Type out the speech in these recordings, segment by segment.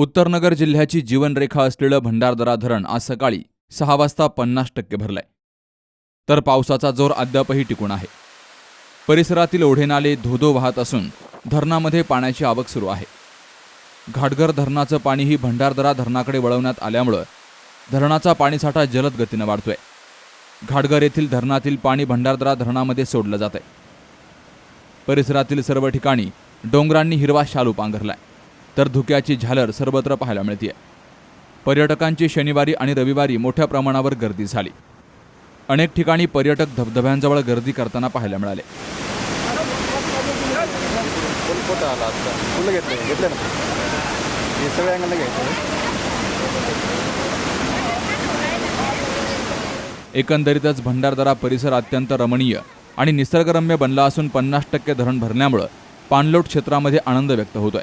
उत्तरनगर जिल्ह्याची जीवनरेखा असलेलं भंडारदरा धरण आज सकाळी सहा वाजता पन्नास टक्के भरलंय. तर पावसाचा जोर अद्यापही टिकून आहे. परिसरातील ओढेनाले धोधो वाहत असून धरणामध्ये पाण्याची आवक सुरू आहे. घाटघर धरणाचं पाणीही भंडारदरा धरणाकडे वळवण्यात आल्यामुळं धरणाचा पाणीसाठा जलद गतीनं वाढतोय. घाटघर येथील धरणातील पाणी भंडारदरा धरणामध्ये सोडलं जात आहे परिसरातील सर्व ठिकाणी डोंगरांनी हिरवा शालू पांघरलाय तर धुक्याची झालर सर्वत्र पाहायला मिळते पर्यटकांची शनिवारी आणि रविवारी मोठ्या प्रमाणावर गर्दी झाली. अनेक ठिकाणी पर्यटक धबधब्यांजवळ गर्दी करताना पाहायला मिळाले. एकंदरीतच भंडारदरा परिसर अत्यंत रमणीय आणि निसर्गरम्य बनला असून पन्नास टक्के धरण भरल्यामुळं पाणलोट क्षेत्रामध्ये आनंद व्यक्त होतोय.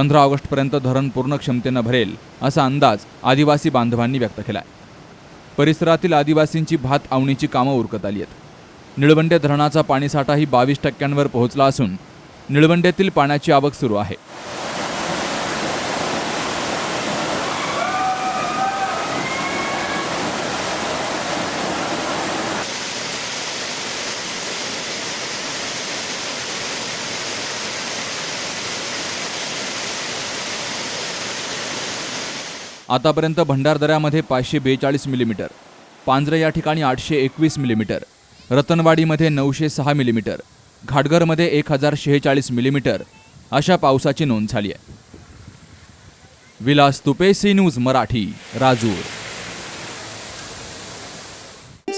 पंधरा ऑगस्टपर्यंत धरण पूर्ण क्षमतेनं भरेल असा अंदाज आदिवासी बांधवांनी व्यक्त केलाय. परिसरातील आदिवासींची भात आवणीची कामं उरकत आली आहेत. निळवंडे धरणाचा पाणीसाठाही बावीस टक्क्यांवर पोहोचला असून निळवंडेतील पाण्याची आवक सुरू आहे. आतापर्यंत भंडारदऱ्यामध्ये पाचशे बेचाळीस मिलीमीटर पांजरे या ठिकाणी आठशे एकवीस मिलीमीटर रतनवाडीमध्ये नऊशे सहा मिलीमीटर घाटघरमध्ये एक हजार शेहेचाळीस मिलीमीटर अशा पावसाची नोंद झाली आहे. Vilas Tupe C news Marathi Rajur.